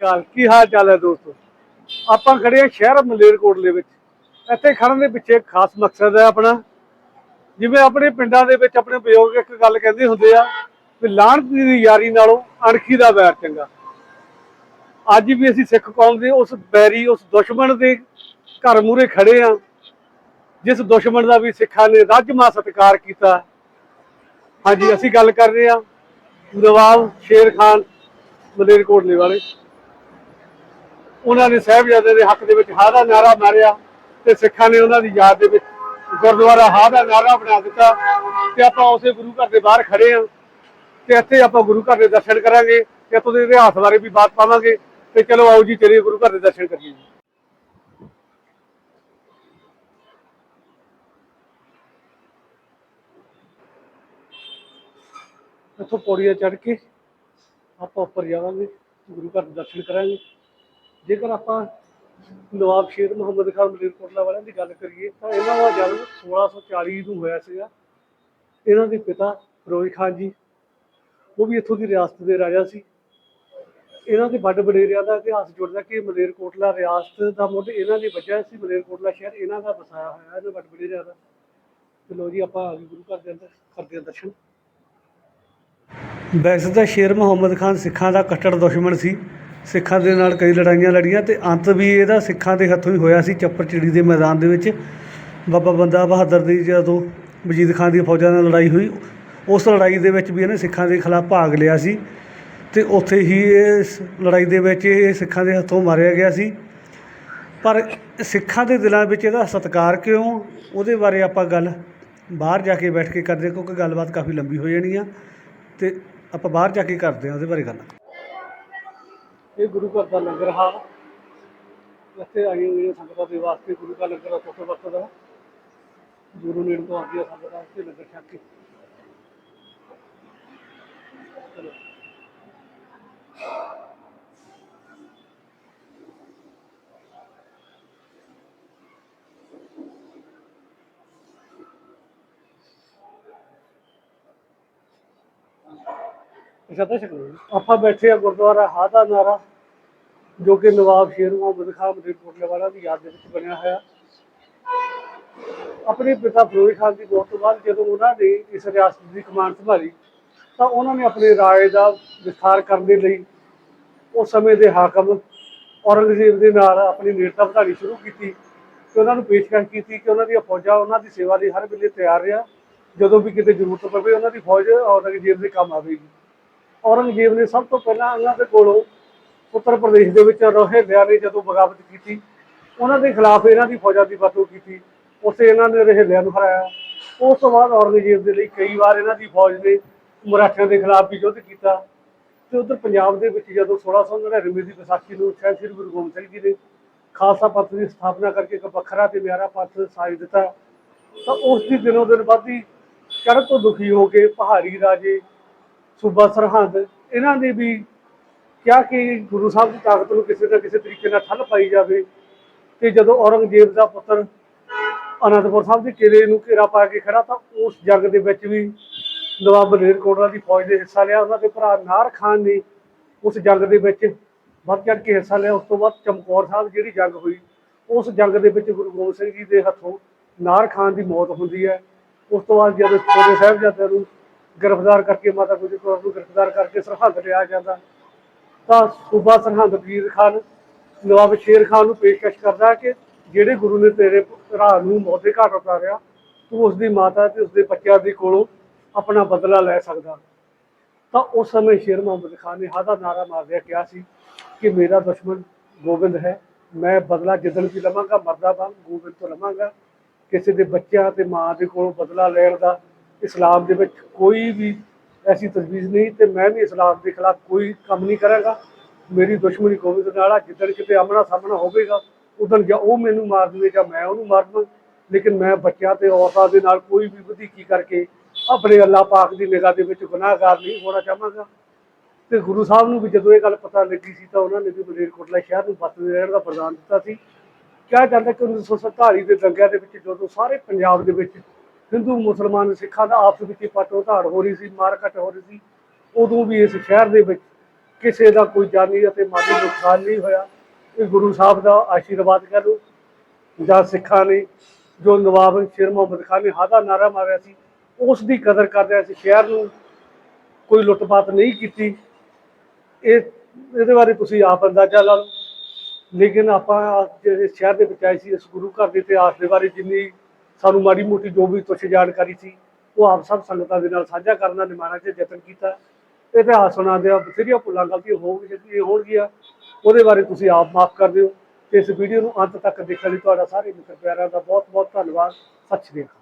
ਕਾਲ, ਕੀ ਹਾਲ ਚਾਲ ਹੈ ਦੋਸਤੋ? ਆਪਾਂ ਖੜੇ ਆ ਸ਼ਹਿਰ ਮਲੇਰਕੋਟਲੇ ਵਿੱਚ। ਇੱਥੇ ਖੜਨ ਦੇ ਪਿੱਛੇ ਇੱਕ ਖਾਸ ਮਕਸਦ ਹੈ ਆਪਣਾ। ਜਿਵੇਂ ਆਪਣੇ ਪਿੰਡਾਂ ਦੇ ਵਿੱਚ ਆਪਣੇ ਬਜ਼ੁਰਗ ਇੱਕ ਗੱਲ ਕਹਿੰਦੇ ਹੁੰਦੇ ਆ ਵੀ ਲਾਹਣਤ ਦੀ ਯਾਰੀ ਨਾਲੋਂ ਅਣਖੀ ਦਾ ਵੈਰ ਚੰਗਾ। ਅੱਜ ਵੀ ਅਸੀਂ ਸਿੱਖ ਕੌਮ ਦੇ ਉਸ ਬੈਰੀ ਉਸ ਦੁਸ਼ਮਣ ਦੇ ਘਰ ਮੂਹਰੇ ਖੜੇ ਆ ਜਿਸ ਦੁਸ਼ਮਣ ਦਾ ਵੀ ਸਿੱਖਾਂ ਨੇ ਰੱਜਮਾ ਸਤਕਾਰ ਕੀਤਾ। ਹਾਂਜੀ, ਅਸੀਂ ਗੱਲ ਕਰ ਰਹੇ ਆ ਨਵਾਬ ਸ਼ੇਰ ਖਾਨ ਮਲੇਰਕੋਟਲੇ ਵਾਲੇ ਉਹਨਾਂ ਨੇ ਸਾਹਿਬਜ਼ਾਦੇ ਦੇ ਹੱਕ ਦੇ ਵਿੱਚ ਹਾ ਦਾ ਨਾਰਾ ਮਾਰਿਆ ਤੇ ਸਿੱਖਾਂ ਨੇ ਉਹਨਾਂ ਦੀ ਯਾਦ ਦੇ ਵਿੱਚ ਗੁਰਦੁਆਰਾ ਹਾਂ ਦਾ ਨਾਰਾ ਬਣਾ ਦਿੱਤਾ ਤੇ ਆਪਾਂ ਉਸੇ ਗੁਰੂ ਘਰ ਦੇ ਬਾਹਰ ਖੜੇ ਆ ਤੇ ਇੱਥੇ ਆਪਾਂ ਗੁਰੂ ਘਰ ਦੇ ਦਰਸ਼ਨ ਕਰਾਂਗੇ ਤੇ ਇੱਥੋਂ ਦੇ ਇਤਿਹਾਸ ਬਾਰੇ ਵੀ ਬਾਤ ਪਾਵਾਂਗੇ ਤੇ ਚਲੋ ਆਓ ਜੀ, ਚਲੀਏ ਗੁਰੂ ਘਰ ਦੇ ਦਰਸ਼ਨ ਕਰੀਏ ਜੀ। ਇੱਥੋਂ ਪੌੜੀਆਂ ਚੜ੍ਹ ਕੇ ਆਪਾਂ ਉੱਪਰ ਜਾਵਾਂਗੇ, ਗੁਰੂ ਘਰ ਦੇ ਦਰਸ਼ਨ ਕਰਾਂਗੇ। ਜੇਕਰ ਆਪਾਂ ਨਵਾਬ ਸ਼ੇਰ ਮੁਹੰਮਦ ਖਾਨ ਮਲੇਰਕੋਟਲਾ ਵਾਲਿਆਂ ਦੀ ਗੱਲ ਕਰੀਏ, ਤਾਂ ਇਹਨਾਂ ਦਾ ਜਨਮ 1640 ਨੂੰ ਹੋਇਆ ਸੀਗਾ। ਇਹਨਾਂ ਦੇ ਪਿਤਾ ਫਿਰੋਜ਼ ਖਾਨ ਜੀ, ਉਹ ਵੀ ਇੱਥੋਂ ਦੀ ਰਿਆਸਤ ਦੇ ਰਾਜਾ ਸੀ। ਇਹਨਾਂ ਦੇ ਵੱਡ ਬਡੇਰਿਆਂ ਦਾ ਇਤਿਹਾਸ ਜੁੜਦਾ ਕਿ ਮਲੇਰਕੋਟਲਾ ਰਿਆਸਤ ਦਾ ਮੁੱਢ ਇਹਨਾਂ ਨੇ ਵੱਜਿਆ ਸੀ, ਮਲੇਰਕੋਟਲਾ ਸ਼ਹਿਰ ਇਹਨਾਂ ਦਾ ਵਸਾਇਆ ਹੋਇਆ, ਇਹਨਾਂ ਵੱਡ ਵਡੇਰਿਆਂ ਦਾ। ਚਲੋ ਜੀ, ਆਪਾਂ ਆ ਗਏ ਗੁਰੂ ਘਰ ਦੇ ਅੰਦਰ ਕਰਦੇ ਹਾਂ ਦਰਸ਼ਨ। ਵੈਸੇ ਤਾਂ ਸ਼ੇਰ ਮੁਹੰਮਦ ਖਾਨ ਸਿੱਖਾਂ ਦਾ ਕੱਟੜ ਦੁਸ਼ਮਣ ਸੀ। ਸਿੱਖਾਂ ਦੇ ਨਾਲ ਕਈ ਲੜਾਈਆਂ ਲੜੀਆਂ ਅਤੇ ਅੰਤ ਵੀ ਇਹਦਾ ਸਿੱਖਾਂ ਦੇ ਹੱਥੋਂ ਹੀ ਹੋਇਆ ਸੀ ਚੱਪੜਚਿੜੀ ਦੇ ਮੈਦਾਨ ਦੇ ਵਿੱਚ। ਬਾਬਾ ਬੰਦਾ ਬਹਾਦਰ ਦੀ ਜਦੋਂ ਵਜੀਦ ਖਾਨ ਦੀਆਂ ਫੌਜਾਂ ਨਾਲ ਲੜਾਈ ਹੋਈ ਉਸ ਲੜਾਈ ਦੇ ਵਿੱਚ ਵੀ ਇਹਨੇ ਸਿੱਖਾਂ ਦੇ ਖਿਲਾਫ ਭਾਗ ਲਿਆ ਸੀ ਅਤੇ ਉੱਥੇ ਹੀ ਇਸ ਲੜਾਈ ਦੇ ਵਿੱਚ ਇਹ ਸਿੱਖਾਂ ਦੇ ਹੱਥੋਂ ਮਾਰਿਆ ਗਿਆ ਸੀ। ਪਰ ਸਿੱਖਾਂ ਦੇ ਦਿਲਾਂ ਵਿੱਚ ਇਹਦਾ ਸਤਿਕਾਰ ਕਿਉਂ ਉਹਦੇ ਬਾਰੇ ਆਪਾਂ ਗੱਲ ਬਾਹਰ ਜਾ ਕੇ ਬੈਠ ਕੇ ਕਰਦੇ ਹਾਂ, ਕਿਉਂਕਿ ਗੱਲਬਾਤ ਕਾਫੀ ਲੰਬੀ ਹੋ ਜਾਣੀ ਆ ਅਤੇ ਆਪਾਂ ਬਾਹਰ ਜਾ ਕੇ ਕਰਦੇ ਹਾਂ ਉਹਦੇ ਬਾਰੇ ਗੱਲ। ਇਹ ਗੁਰੂ ਘਰ ਦਾ ਲੰਗਰ ਹਾਲ ਇੱਥੇ ਆਈ ਹੋਈਆਂ ਸੰਗਤਾਂ ਦੇ ਵਾਸਤੇ ਗੁਰੂ ਦਾ ਲੰਗਰ ਉੱਥੇ ਵਰਤਦਾ ਗੁਰੂ ਨੇੜ ਤੋਂ ਆਉਂਦੀਆਂ ਸੰਗਤਾਂ ਇੱਥੇ ਲੰਗਰ ਛਕ ਕੇ। ਚਲੋ। ਅੱਛਾ ਤਾਂ ਸ਼ਕਲ ਆਪਾਂ ਬੈਠੇ ਆ ਗੁਰਦੁਆਰਾ ਹਾਦਾ ਨਾਰਾ ਜੋ ਕਿ ਨਵਾਬ ਸ਼ੇਰ ਮੁਹੰਮਦ ਖਾਨ ਮਦੀਨਪੁਰਲੇ ਵਾਲਾ ਦੀ ਯਾਦ ਦੇ ਵਿੱਚ ਬਣਿਆ ਹੋਇਆ। ਆਪਣੇ ਪਿਤਾ ਫਿਰੋਜ਼ ਖਾਨ ਦੀ ਮੌਤ ਤੋਂ ਬਾਅਦ ਜਦੋਂ ਉਹਨਾਂ ਨੇ ਇਸ ਰਿਆਸਤ ਦੀ ਕਮਾਂਡ ਸੰਭਾਲੀ, ਤਾਂ ਉਹਨਾਂ ਨੇ ਆਪਣੇ ਰਾਜ ਦਾ ਵਿਸਥਾਰ ਕਰਨ ਦੇ ਲਈ ਉਸ ਸਮੇਂ ਦੇ ਹਾਕਮ ਔਰੰਗਜ਼ੇਬ ਦੇ ਨਾਲ ਆਪਣੀ ਨੇੜਤਾ ਵਧਾਉਣੀ ਸ਼ੁਰੂ ਕੀਤੀ ਤੇ ਉਹਨਾਂ ਨੂੰ ਪੇਸ਼ਕਸ਼ ਕੀਤੀ ਕਿ ਉਹਨਾਂ ਦੀਆਂ ਫੌਜਾਂ ਉਹਨਾਂ ਦੀ ਸੇਵਾ ਲਈ ਹਰ ਵੇਲੇ ਤਿਆਰ ਰਿਹਾ। ਜਦੋਂ ਵੀ ਕਿਤੇ ਜ਼ਰੂਰਤ ਪਵੇ, ਉਹਨਾਂ ਦੀ ਫੌਜ ਔਰੰਗਜ਼ੇਬ ਦੇ ਕੰਮ ਆਵੇਗੀ। ਔਰੰਗਜ਼ੇਬ ਨੇ ਸਭ ਤੋਂ ਪਹਿਲਾਂ ਉਹਨਾਂ ਦੇ ਕੋਲੋਂ ਉੱਤਰ ਪ੍ਰਦੇਸ਼ ਦੇ ਵਿੱਚ ਰੋਹਿਲਿਆਂ ਨੇ ਜਦੋਂ ਬਗਾਵਤ ਕੀਤੀ, ਉਹਨਾਂ ਦੇ ਖਿਲਾਫ ਇਹਨਾਂ ਦੀ ਫੌਜਾਂ ਦੀ ਵਰਤੋਂ ਕੀਤੀ, ਉਸੇ ਇਹਨਾਂ ਨੇ ਰੋਹਿਲਿਆਂ ਨੂੰ ਹਰਾਇਆ। ਉਸ ਤੋਂ ਬਾਅਦ ਔਰੰਗਜ਼ੇਬ ਦੇ ਲਈ ਕਈ ਵਾਰ ਇਹਨਾਂ ਦੀ ਫੌਜ ਨੇ ਮਰਾਠਿਆਂ ਦੇ ਖਿਲਾਫ ਵੀ ਯੁੱਧ ਕੀਤਾ। ਤੇ ਉਧਰ ਪੰਜਾਬ ਦੇ ਵਿੱਚ ਜਦੋਂ 1699 ਦੀ ਵਿਸਾਖੀ ਨੂੰ ਸ਼ਾਇਦ ਸ੍ਰੀ ਗੁਰੂ ਗੋਬਿੰਦ ਸਿੰਘ ਜੀ ਨੇ ਖਾਲਸਾ ਪੰਥ ਦੀ ਸਥਾਪਨਾ ਕਰਕੇ ਇੱਕ ਵੱਖਰਾ ਤੇ ਨਿਆਰਾ ਪੰਥ ਸਾਜ ਦਿੱਤਾ, ਤਾਂ ਉਸ ਦੀ ਦਿਨੋਂ ਦਿਨ ਵੱਧਦੀ ਚੜ੍ਹ ਤੋਂ ਦੁਖੀ ਹੋ ਕੇ ਪਹਾੜੀ ਰਾਜੇ ਸੂਬਾ ਸਰਹੰਦ, ਇਹਨਾਂ ਨੇ ਵੀ ਕਿਹਾ ਕਿ ਗੁਰੂ ਸਾਹਿਬ ਦੀ ਤਾਕਤ ਨੂੰ ਕਿਸੇ ਨਾ ਕਿਸੇ ਤਰੀਕੇ ਨਾਲ ਠੱਲ ਪਾਈ ਜਾਵੇ ਤੇ ਜਦੋਂ ਔਰੰਗਜ਼ੇਬ ਦਾ ਪੁੱਤਰ ਅਨੰਦਪੁਰ ਸਾਹਿਬ ਦੇ ਕਿਲੇ ਨੂੰ ਘੇਰਾ ਪਾ ਕੇ ਖੜਾ ਤਾਂ ਉਸ ਜੰਗ ਦੇ ਵਿੱਚ ਵੀ ਨਵਾਬ ਮਲੇਰਕੋਟਲਾ ਦੀ ਫੌਜ ਨੇ ਹਿੱਸਾ ਲਿਆ, ਉਹਨਾਂ ਦੇ ਭਰਾ ਨਾਰ ਖਾਨ ਨੇ ਉਸ ਜੰਗ ਦੇ ਵਿੱਚ ਵੱਧ ਚੜ੍ਹ ਕੇ ਹਿੱਸਾ ਲਿਆ। ਉਸ ਤੋਂ ਬਾਅਦ ਚਮਕੌਰ ਸਾਹਿਬ ਜਿਹੜੀ ਜੰਗ ਹੋਈ, ਉਸ ਜੰਗ ਦੇ ਵਿੱਚ ਗੁਰੂ ਗੋਬਿੰਦ ਸਿੰਘ ਜੀ ਦੇ ਹੱਥੋਂ ਨਾਰ ਖਾਨ ਦੀ ਮੌਤ ਹੁੰਦੀ ਹੈ। ਉਸ ਤੋਂ ਬਾਅਦ ਜਦੋਂ ਛੋਟੇ ਸਾਹਿਬਜ਼ਾਦਿਆਂ ਨੂੰ ਗ੍ਰਿਫਤਾਰ ਕਰਕੇ, ਮਾਤਾ ਗੁਜਰ ਕੌਰ ਨੂੰ ਗ੍ਰਿਫਤਾਰ ਕਰਕੇ ਸਰਹੰਦ ਲਿਆ ਜਾਂਦਾ। ਤਾਂ ਸੂਬਾ ਸਰਹੰਦ ਵੀਰ ਖਾਨ, ਨਵਾਬ ਸ਼ੇਰ ਖਾਨ ਨੂੰ ਪੇਸ਼ਕਸ਼ ਕਰਦਾ ਕਿ ਜਿਹੜੇ ਗੁਰੂ ਨੇ ਤੇਰੇ ਭਰਾ ਨੂੰ ਮੌਤ ਦੇ ਘਾਟ ਉਤਾਰਿਆ, ਤੂੰ ਉਸ ਦੀ ਮਾਤਾ ਤੇ ਉਸ ਦੇ ਬੱਚਿਆਂ ਦੇ ਕੋਲੋਂ ਆਪਣਾ ਬਦਲਾ ਲੈ ਸਕਦਾ। ਤਾਂ ਉਸ ਸਮੇਂ ਸ਼ੇਰ ਮੁਹੰਮਦ ਖਾਨ ਨੇ ਹਾਦਾ ਨਾਰਾ ਮਾਰਦਿਆ ਕਿਹਾ ਸੀ ਕਿ ਮੇਰਾ ਦੁਸ਼ਮਣ ਗੋਬਿੰਦ ਹੈ, ਮੈਂ ਬਦਲਾ ਜਿੱਦਣ ਵੀ ਲਵਾਂਗਾ, ਮਰਦਾ ਵਾਂ ਗੋਬਿੰਦ ਤੋਂ ਲਵਾਂਗਾ। ਕਿਸੇ ਦੇ ਬੱਚਿਆਂ ਤੇ ਮਾਂ ਦੇ ਕੋਲੋਂ ਬਦਲਾ ਲੈਣ ਦਾ ਇਸਲਾਮ ਦੇ ਵਿੱਚ ਕੋਈ ਵੀ ਐਸੀ ਤਜਵੀਜ਼ ਨਹੀਂ ਤੇ ਮੈਂ ਵੀ ਇਸਲਾਮ ਦੇ ਖਿਲਾਫ ਕੋਈ ਕੰਮ ਨਹੀਂ ਕਰਾਂਗਾ। ਮੇਰੀ ਦੁਸ਼ਮਣੀ ਗੋਬਿੰਦ ਨਾਲ ਆ ਜਿੱਦਣ ਕਿਤੇ ਆਮਣਾ ਸਾਹਮਣਾ ਹੋਵੇਗਾ। ਉਦੋਂ ਜਾਂ ਉਹ ਮੈਨੂੰ ਮਾਰ ਦੇਵੇ ਜਾਂ ਮੈਂ ਉਹਨੂੰ ਮਾਰ ਦਵਾਂ। ਲੇਕਿਨ ਮੈਂ ਬੱਚਿਆਂ ਤੇ ਔਰਤਾਂ ਦੇ ਨਾਲ ਕੋਈ ਵੀ ਵਧੀਕੀ ਕਰਕੇ ਆਪਣੇ ਅੱਲਾਹ ਪਾਕ ਦੀ ਨਿਗਾਹ ਦੇ ਵਿੱਚ ਗੁਨਾਹਗਾਰ ਨਹੀਂ ਹੋਣਾ ਚਾਹਾਂਗਾ। ਤੇ ਗੁਰੂ ਸਾਹਿਬ ਨੂੰ ਵੀ ਜਦੋਂ ਇਹ ਗੱਲ ਪਤਾ ਲੱਗੀ ਸੀ ਤਾਂ ਉਹਨਾਂ ਨੇ ਵੀ ਮਲੇਰਕੋਟਲਾ ਸ਼ਹਿਰ ਨੂੰ ਬਸਦੇ ਰਹਿਣ ਦਾ ਪ੍ਰਦਾਨ ਦਿੱਤਾ ਸੀ। ਕਿਹਾ ਜਾਂਦਾ ਕਿ 1947 ਦੇ ਦੰਗਿਆਂ ਦੇ ਵਿੱਚ ਜਦੋਂ ਸਾਰੇ ਪੰਜਾਬ ਦੇ ਵਿੱਚ ਹਿੰਦੂ ਮੁਸਲਮਾਨ ਸਿੱਖਾਂ ਦਾ ਆਪਸ ਵਿੱਚ ਹੀ ਪੱਟ ਉਧਾੜ ਹੋ ਰਹੀ ਸੀ, ਮਾਰ ਕੱਟ ਹੋ ਰਹੀ ਸੀ। ਉਦੋਂ ਵੀ ਇਸ ਸ਼ਹਿਰ ਦੇ ਵਿੱਚ ਕਿਸੇ ਦਾ ਕੋਈ ਜਾਨੀ ਅਤੇ ਮਾਲੀ ਨੁਕਸਾਨ ਨਹੀਂ ਹੋਇਆ। ਇਹ ਗੁਰੂ ਸਾਹਿਬ ਦਾ ਆਸ਼ੀਰਵਾਦ ਕਹ ਲਓ ਜਾਂ ਸਿੱਖਾਂ ਨੇ ਜੋ ਨਵਾਬ ਸ਼ੇਰ ਮੁਹੰਮਦ ਖਾਨ ਨੇ ਹਾਦਾ ਨਾਰਾ ਮਾਰਿਆ ਸੀ, ਉਸ ਦੀ ਕਦਰ ਕਰਦਿਆਂ ਸੀ ਸ਼ਹਿਰ ਨੂੰ ਕੋਈ ਲੁੱਟਪਾਟ ਨਹੀਂ ਕੀਤੀ। ਇਹ, ਇਹਦੇ ਬਾਰੇ ਤੁਸੀਂ ਆਪ ਅੰਦਾਜ਼ਾ ਲਾ ਲਓ। ਲੇਕਿਨ ਆਪਾਂ ਜਿਹੜੇ ਸ਼ਹਿਰ ਦੇ ਵਿੱਚ ਆਏ ਸੀ, ਇਸ ਗੁਰੂ ਘਰ ਦੇ ਇਤਿਹਾਸ ਦੇ ਬਾਰੇ ਜਿੰਨੀ ਸਾਨੂੰ ਮਾੜੀ ਮੋਟੀ ਜੋ ਵੀ ਕੁਛ ਜਾਣਕਾਰੀ ਸੀ, ਉਹ ਆਪ ਸਭ ਸੰਗਤਾਂ ਦੇ ਨਾਲ ਸਾਂਝਾ ਕਰਨ ਦਾ ਨਿਮਾਣਾ ਚ ਯਤਨ ਕੀਤਾ। ਇਤਿਹਾਸ ਸੁਣਾਉਂਦੇ ਆ ਬਥੇਰੀਆਂ ਭੁੱਲਾਂ ਗਲਤੀਆਂ ਹੋ ਗਈ ਹੋਣਗੀਆਂ। ਉਹਦੇ ਬਾਰੇ ਤੁਸੀਂ ਆਪ ਮਾਫ ਕਰ ਦਿਓ। ਤੇ ਇਸ ਵੀਡੀਓ ਨੂੰ ਅੰਤ ਤੱਕ ਦੇਖਣ ਲਈ ਤੁਹਾਡਾ ਸਾਰੇ ਮਿੱਤਰ ਪਿਆਰਿਆਂ ਦਾ ਬਹੁਤ ਬਹੁਤ ਧੰਨਵਾਦ। ਸਤਿ ਸ਼੍ਰੀ ਅਕਾਲ।